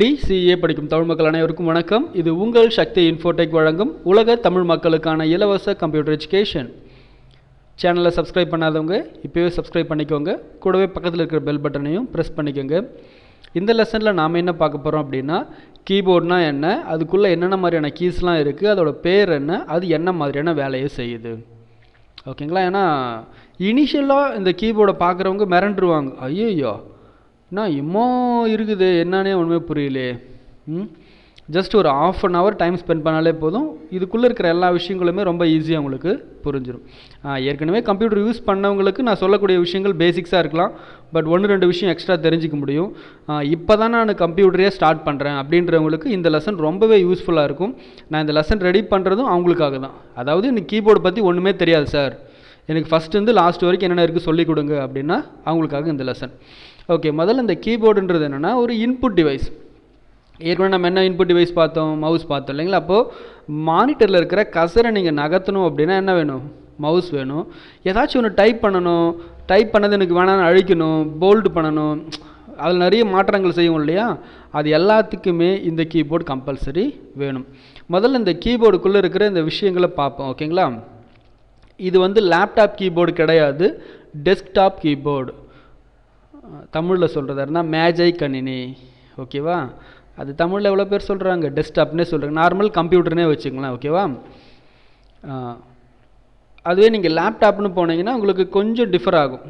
TCA படிக்கும் தமிழ் மக்கள் அனைவருக்கும் வணக்கம். இது உங்கள் சக்தி இன்ஃபோடெக் வழங்கும் உலக தமிழ் மக்களுக்கான இலவச கம்ப்யூட்டர் எஜுகேஷன் சேனலை சப்ஸ்கிரைப் பண்ணாதவங்க இப்போவே சப்ஸ்கிரைப் பண்ணிக்கோங்க. கூடவே பக்கத்தில் இருக்கிற பெல் பட்டனையும் ப்ரெஸ் பண்ணிக்கோங்க. இந்த லெசனில் நாம் என்ன பார்க்க போகிறோம் அப்படின்னா கீபோர்ட்னா என்ன அதுக்குள்ளே என்னென்ன மாதிரியான கீஸ்லாம் இருக்குது அதோட பேர் என்ன அது என்ன மாதிரியான வேலையை செய்யுது. ஓகேங்களா ஏன்னா இனிஷியலாக இந்த கீபோர்டை பார்க்குறவங்க மிரண்டுருவாங்க. ஐயோ என்ன இம்மோ இருக்குது? என்னன்னே ஒன்றுமே புரியலையே. ம்? ஜஸ்ட் ஒரு half an hour time spend பண்ணாலே போதும். இதுக்குள்ளே இருக்கிற எல்லா விஷயங்களுமே ரொம்ப ஈஸியாக உங்களுக்கு புரிஞ்சிடும் ஏற்கனவே கம்ப்யூட்டர் யூஸ் பண்ணவங்களுக்கு நான் சொல்லக்கூடிய விஷயங்கள் பேசிக்ஸாக இருக்கலாம். பட் ஒன்று ரெண்டு விஷயம் எக்ஸ்ட்ரா தெரிஞ்சிக்க முடியும். இப்போ தான் நான் கம்ப்யூட்டரே ஸ்டார்ட் பண்ணுறேன் அப்படின்றவங்களுக்கு இந்த லெசன் ரொம்பவே யூஸ்ஃபுல்லாக இருக்கும். நான் இந்த லெசன் ரெடி பண்ணுறதும் அவங்களுக்காக தான். அதாவது எனக்கு கீபோர்டு பற்றி ஒன்றுமே தெரியாது சார் எனக்கு ஃபஸ்ட்டு லாஸ்ட் வரைக்கும் என்னென்ன இருக்குது சொல்லிக் கொடுங்க அப்படின்னா அவங்களுக்காக இந்த லெசன் ஓகே முதல்ல இந்த கீபோர்டுன்றது என்னென்னா ஒரு இன்புட் டிவைஸ் ஏற்கனவே நம்ம என்ன இன்புட் டிவைஸ் பார்த்தோம்? மவுஸ் பார்த்தோம் இல்லைங்களா? அப்போது மானிட்டரில் இருக்கிற கசரை நீங்கள் நகர்த்தணும் அப்படின்னா என்ன வேணும்? மவுஸ் வேணும். ஏதாச்சும் ஒன்று டைப் பண்ணணும். டைப் பண்ணது எனக்கு வேணாம்னு அழிக்கணும். போல்டு பண்ணணும். அதில் நிறைய மாற்றங்கள் செய்யும் இல்லையா? அது எல்லாத்துக்குமே இந்த கீபோர்டு கம்பல்சரி வேணும். முதல்ல இந்த கீபோர்டுக்குள்ளே இருக்கிற இந்த விஷயங்களை பார்ப்போம் ஓகேங்களா இது வந்து லேப்டாப் கீபோர்டு கிடையாது. டெஸ்க்டாப் கீபோர்டு தமிழில் சொல்கிறதா இருந்தால் மேஜை கணினி. ஓகேவா? அது தமிழில் எவ்வளோ பேர் சொல்கிறாங்க டெஸ்க்டாப்னே சொல்கிறாங்க நார்மல் கம்ப்யூட்டர்னே வச்சுக்கலாம் ஓகேவா? ஆ, அதுவே நீங்கள் லேப்டாப்னு போனீங்கன்னா உங்களுக்கு கொஞ்சம் டிஃபர் ஆகும்.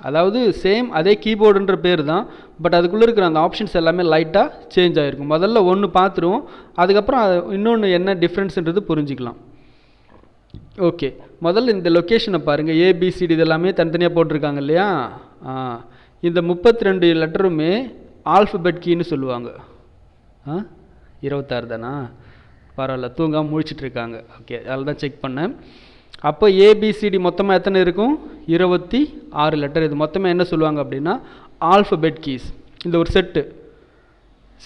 அதாவது சேம் அதே கீபோர்டுன்ற பேர் தான் பட் அதுக்குள்ளே இருக்கிற அந்த ஆப்ஷன்ஸ் எல்லாமே லைட்டாக சேஞ்ச் ஆகிருக்கும் முதல்ல ஒன்று பார்த்துருவோம் அதுக்கப்புறம் அது இன்னொன்று என்ன டிஃப்ரென்ஸுன்றது புரிஞ்சுக்கலாம். ஓகே. முதல்ல இந்த லொக்கேஷனை பாருங்கள் ஏபிசிடி இதெல்லாமே தனித்தனியாக போட்டிருக்காங்க இல்லையா? ஆ, இந்த முப்பத்தி ரெண்டு லெட்டருமே ஆல்ஃபபெட் கீன்னு சொல்லுவாங்க. ஆ? இருபத்தாறு தானா? பரவாயில்ல தூங்காமல் முழிச்சிட்டு இருக்காங்க ஓகே அதில் தான் செக் பண்ணேன். அப்போ ஏபிசிடி மொத்தமாக எத்தனை இருக்கும்? இருபத்தி ஆறு லெட்டர் இது மொத்தமாக என்ன சொல்லுவாங்க அப்படின்னா ஆல்ஃபபெட் கீஸ் இந்த ஒரு செட்டு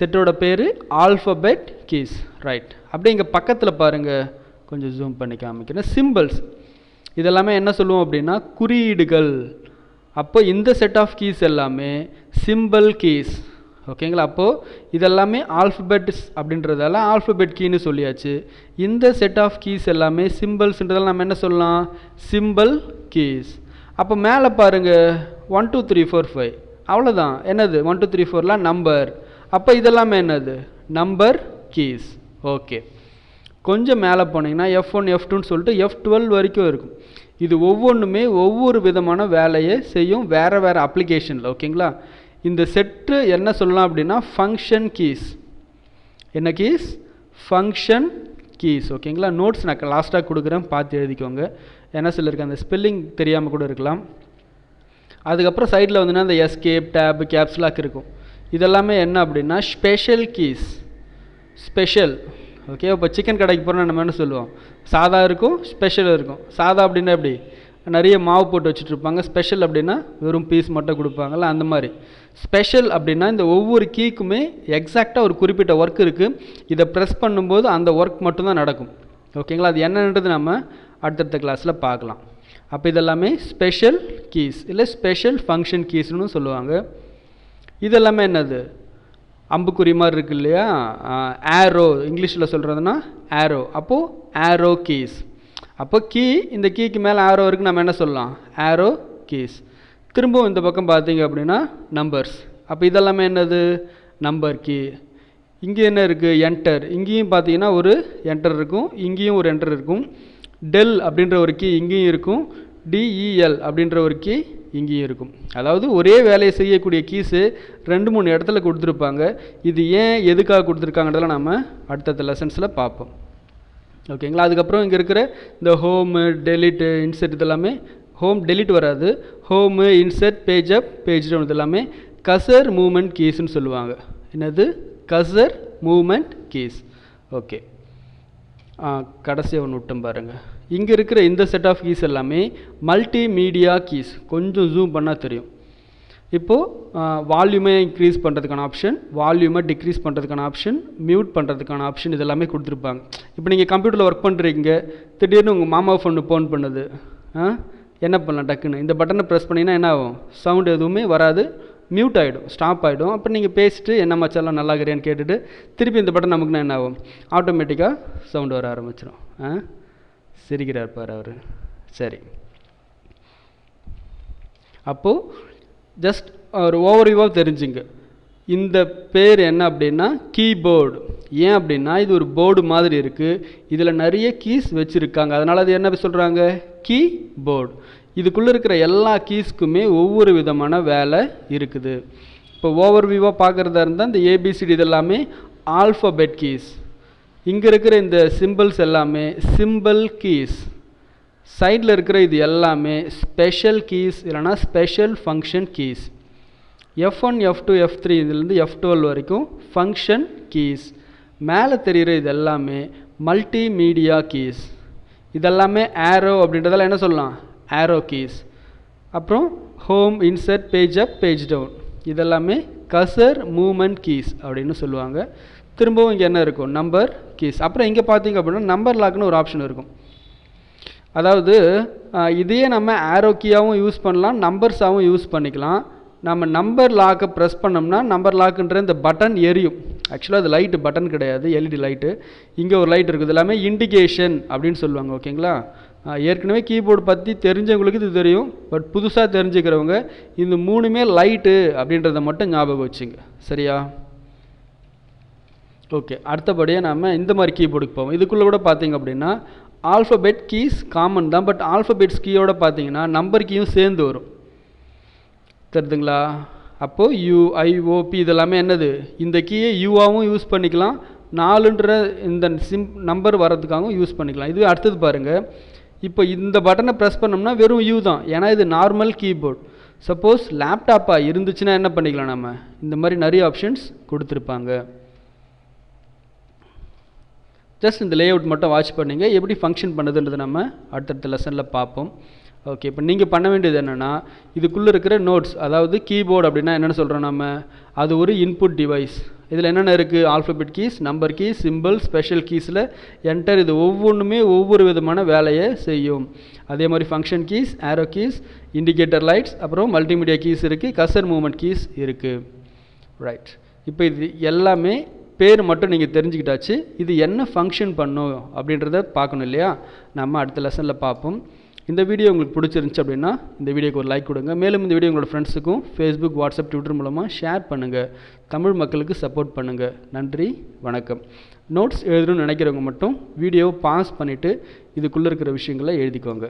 செட்டோட பேர் ஆல்ஃபபெட் கீஸ் ரைட் அப்படியே இங்கே பக்கத்தில் பாருங்கள் கொஞ்சம் ஜூம் பண்ணி காமிக்கிறேன். சிம்பிள்ஸ் இதெல்லாமே என்ன சொல்லுவோம் அப்படின்னா குறியீடுகள். அப்போ இந்த செட் ஆஃப் கீஸ் எல்லாமே சிம்பிள் கீஸ் ஓகேங்களா? அப்போது இதெல்லாமே ஆல்ஃபபெட்ஸ் அப்படின்றதால ஆல்ஃபபெட் கீன்னு சொல்லியாச்சு. இந்த செட் ஆஃப் கீஸ் எல்லாமே சிம்பிள்ஸ்ன்றதால நம்ம என்ன சொல்லலாம்? சிம்பிள் கீஸ் அப்போ மேலே பாருங்கள் one two three four five அவ்வளோதான் என்னது? ஒன் டூ த்ரீ ஃபோர்லாம் நம்பர் அப்போ இதெல்லாமே என்னது? Number keys okay. கொஞ்சம் மேலே போனீங்கன்னா எஃப் ஒன் எஃப் டூன்னு சொல்லிட்டு எஃப் டுவெல் வரைக்கும் இருக்கும். இது ஒவ்வொன்றுமே ஒவ்வொரு விதமான வேலையை செய்யும் வேறு வேறு அப்ளிகேஷனில் ஓகேங்களா இந்த செட்டு என்ன சொல்லலாம் அப்படின்னா ஃபங்க்ஷன் கீஸ் என்ன கீஸ் ஃபங்க்ஷன் கீஸ் ஓகேங்களா நோட்ஸ் நான் லாஸ்ட்டாக கொடுக்குறேன் பார்த்து எழுதிக்கோங்க. என்ன சிலருக்கு அந்த ஸ்பெல்லிங் தெரியாமல் கூட இருக்கலாம். அதுக்கப்புறம் சைடில் வந்துன்னா அந்த எஸ்கேப் டேப் கேப்ஸ்லாக் இருக்கும். இதெல்லாமே என்ன அப்படின்னா ஸ்பெஷல் கீஸ் ஸ்பெஷல் ஓகே இப்போ சிக்கன் கடைக்கு போகிறோம்னா நம்ம என்ன சொல்லுவோம்? சாதா இருக்கும் ஸ்பெஷல் இருக்கும். சாதா அப்படின்னா எப்படி? நிறைய மாவு போட்டு வச்சுட்ருப்பாங்க ஸ்பெஷல் அப்படின்னா வெறும் பீஸ் மட்டும் கொடுப்பாங்கல்ல அந்த மாதிரி. ஸ்பெஷல் அப்படின்னா இந்த ஒவ்வொரு கீக்குமே எக்ஸாக்டாக ஒரு குறிப்பிட்ட ஒர்க் இருக்குது இதை ப்ரெஸ் பண்ணும்போது அந்த ஒர்க் மட்டும்தான் நடக்கும். ஓகேங்களா அது என்னன்றது நம்ம அடுத்தடுத்த கிளாஸில் பார்க்கலாம். அப்போ இதெல்லாமே ஸ்பெஷல் கீஸ் இல்லை ஸ்பெஷல் ஃபங்க்ஷன் கீஸ்னு சொல்லுவாங்க. இதெல்லாமே என்னது? அம்புக்குறி மாதிரி இருக்கு இல்லையா? ஆரோ இங்கிலீஷில் சொல்கிறதுனா ஆரோ அப்போது ஆரோ கீஸ் அப்போ கீ இந்த கீக்கு மேலே ஆரோ இருக்குது நம்ம என்ன சொல்லலாம்? ஆரோ கீஸ் திரும்பவும் இந்த பக்கம் பார்த்தீங்க அப்படின்னா நம்பர்ஸ் அப்போ இதெல்லாமே என்னது? நம்பர் கீ இங்கே என்ன இருக்குது என்டர் இங்கேயும் பார்த்தீங்கன்னா ஒரு என்டர் இருக்கும். இங்கேயும் ஒரு என்டர் இருக்கும். டெல் அப்படின்ற ஒரு கீ இங்கேயும் இருக்கும். டிஇஎல் அப்படின்ற ஒரு கீ இங்கேயும் இருக்கும். அதாவது ஒரே வேலையை செய்யக்கூடிய கீஸு ரெண்டு மூணு இடத்துல கொடுத்துருப்பாங்க. இது ஏன் எதுக்காக கொடுத்துருக்காங்கன்றதெல்லாம் நம்ம அடுத்தடுத்த லெசன்ஸில் பார்ப்போம். ஓகேங்களா அதுக்கப்புறம் இங்கே இருக்கிற இந்த ஹோமு டெலிட்டு இன்செர்ட் இதெல்லாமே ஹோம் டெலிட் வராது. Home insert page up page down இதெல்லாமே கசர் மூமெண்ட் கீஸ்னு சொல்லுவாங்க. என்னது? கசர் மூமெண்ட் கீஸ் ஓகே கடைசியாக ஒன்று விட்டோம் பாருங்கள் இங்கே இருக்கிற இந்த செட் ஆஃப் கீஸ் எல்லாமே மல்டி மீடியா கீஸ் கொஞ்சம் ஜூம் பண்ணால் தெரியும். இப்போது வால்யூமை இன்க்ரீஸ் பண்ணுறதுக்கான ஆப்ஷன் வால்யூமை டிக்ரீஸ் பண்ணுறதுக்கான ஆப்ஷன் மியூட் பண்ணுறதுக்கான ஆப்ஷன் இதெல்லாமே கொடுத்துருப்பாங்க. இப்போ நீங்கள் கம்ப்யூட்டரில் ஒர்க் பண்ணுறீங்க திடீர்னு உங்கள் மாமா ஃபோனு ஃபோன் பண்ணுது ஆ என்ன பண்ணலாம் டக்குன்னு? இந்த பட்டனை ப்ரெஸ் பண்ணிங்கன்னா என்ன ஆகும்? சவுண்ட் எதுவுமே வராது. மியூட் ஆகிடும் ஸ்டாப் ஆகிடும் அப்போ நீங்கள் பேசிட்டு என்ன மச்சாலாம் நல்லா இருக்கிறேன்னு கேட்டுட்டு திருப்பி இந்த பட்டன் நமக்குன்னா என்ன ஆகும்? ஆட்டோமேட்டிக்காக சவுண்டு வர ஆரம்பிச்சிடும் ஆ? சிரிக்கிறார் பாரு அவர். சரி. அப்போது ஜஸ்ட் ஒரு ஓவர்வியூவாக தெரிஞ்சுங்க. இந்த பேர் என்ன அப்படின்னா கீபோர்டு ஏன் அப்படின்னா இது ஒரு போர்டு மாதிரி இருக்குது இதில் நிறைய கீஸ் வச்சுருக்காங்க. அதனால் அது என்ன சொல்கிறாங்க கீபோர்டு இதுக்குள்ளே இருக்கிற எல்லா கீஸ்க்குமே ஒவ்வொரு விதமான வேலை இருக்குது. இப்போ ஓவர்வியூவாக பார்க்குறதா இருந்தால் இந்த ஏபிசிடி இதெல்லாமே ஆல்ஃபபெட் கீஸ் இங்கே இருக்கிற இந்த சிம்பிள்ஸ் எல்லாமே சிம்பிள் கீஸ் சைடில் இருக்கிற இது எல்லாமே ஸ்பெஷல் கீஸ் இல்லைனா special function keys F one F two F three இதுலேருந்து எஃப் டுவெல் வரைக்கும் ஃபங்க்ஷன் கீஸ் மேலே தெரிகிற இது எல்லாமே மல்டிமீடியா கீஸ் இதெல்லாமே ஆரோ அப்படின்றதெல்லாம் என்ன சொல்லலாம்? ஆரோ கீஸ் அப்புறம் home insert page up page down இதெல்லாமே கசர் மூமெண்ட் கீஸ் அப்படின்னு சொல்லுவாங்க. திரும்பவும் இங்கே என்ன இருக்கும்? நம்பர் கீஸ் அப்புறம் இங்கே பார்த்தீங்க அப்படின்னா நம்பர் லாக்னு ஒரு ஆப்ஷன் இருக்கும். அதாவது இதையே நம்ம ஆரோ கீயாகவும் யூஸ் பண்ணலாம் நம்பர்ஸாகவும் யூஸ் பண்ணிக்கலாம். நம்ம நம்பர் லாக்கை ப்ரெஸ் பண்ணோம்னா நம்பர் லாக்குன்ற இந்த பட்டன் எரியும். ஆக்சுவலாக அது லைட்டு பட்டன் கிடையாது எல்இடி லைட்டு இங்கே ஒரு லைட் இருக்குது. எல்லாமே இண்டிகேஷன் அப்படின்னு சொல்லுவாங்க ஓகேங்களா ஏற்கனவே கீபோர்டு பற்றி தெரிஞ்சவங்களுக்கு இது தெரியும் பட் புதுசாக தெரிஞ்சுக்கிறவங்க இந்த மூணுமே லைட்டு அப்படின்றத மட்டும் ஞாபகம் வச்சுங்க. சரியா? ஓகே அடுத்தபடியாக நம்ம இந்த மாதிரி கீபோர்டுக்கு போவோம். இதுக்குள்ளே கூட பார்த்தீங்க அப்படின்னா ஆல்ஃபபெட் கீஸ் காமன் தான் பட் ஆல்ஃபபெட்ஸ் கீயோட பார்த்தீங்கன்னா நம்பர் கீயும் சேர்ந்து வரும். தெரியுதுங்களா அப்போது யூ ஐஓபி இதெல்லாமே என்னது? இந்த கீயை யூவாகவும் யூஸ் பண்ணிக்கலாம். நாலுன்ற இந்த சிம் நம்பர் வர்றதுக்காகவும் யூஸ் பண்ணிக்கலாம். இதுவே அடுத்தது பாருங்கள் இப்போ இந்த பட்டனை ப்ரெஸ் பண்ணோம்னா வெறும் யூ தான். ஏன்னா இது நார்மல் கீபோர்ட் சப்போஸ் லேப்டாப்பாக இருந்துச்சுன்னா என்ன பண்ணிக்கலாம் நம்ம? இந்த மாதிரி நிறைய ஆப்ஷன்ஸ் கொடுத்துருப்பாங்க. ஜஸ்ட் இந்த லேஅவுட் மட்டும் வாட்ச் பண்ணிங்க. எப்படி ஃபங்க்ஷன் பண்ணுதுன்றது நம்ம அடுத்தடுத்த லெசனில் பார்ப்போம். ஓகே இப்போ நீங்கள் பண்ண வேண்டியது என்னென்னா இதுக்குள்ளே இருக்கிற நோட்ஸ் அதாவது கீபோர்டு அப்படின்னா என்னென்னு சொல்கிறோம் நம்ம? அது ஒரு இன்புட் டிவைஸ் இதில் என்னென்ன இருக்குது? Alphabet keys number keys simple special கீஸில் enter இது ஒவ்வொன்றுமே ஒவ்வொரு விதமான வேலையை செய்யும். அதே மாதிரி function keys arrow keys indicator lights அப்புறம் மல்டிமீடியா கீஸ் இருக்குது கசர் மூமெண்ட் கீஸ் இருக்குது. ரைட் இப்போ இது எல்லாமே பேர் மட்டும் நீங்கள் தெரிஞ்சுக்கிட்டாச்சு. இது என்ன ஃபங்க்ஷன் பண்ணும் அப்படின்றத பார்க்கணும் இல்லையா? நம்ம அடுத்த லெசனில் பார்ப்போம். இந்த வீடியோ உங்களுக்கு பிடிச்சிருந்துச்சு அப்படின்னா இந்த வீடியோக்கு ஒரு லைக் கொடுங்க. மேலும் இந்த வீடியோ உங்களோட ஃப்ரெண்ட்ஸுக்கும் ஃபேஸ்புக் வாட்ஸ்அப் ட்விட்டர் மூலமாக ஷேர் பண்ணுங்கள் தமிழ் மக்களுக்கு சப்போர்ட் பண்ணுங்கள் நன்றி வணக்கம். நோட்ஸ் எழுதணும்னு நினைக்கிறவங்க மட்டும் வீடியோவை பாஸ் பண்ணிவிட்டு இதுக்குள்ளே இருக்கிற விஷயங்களை எழுதிக்கோங்க.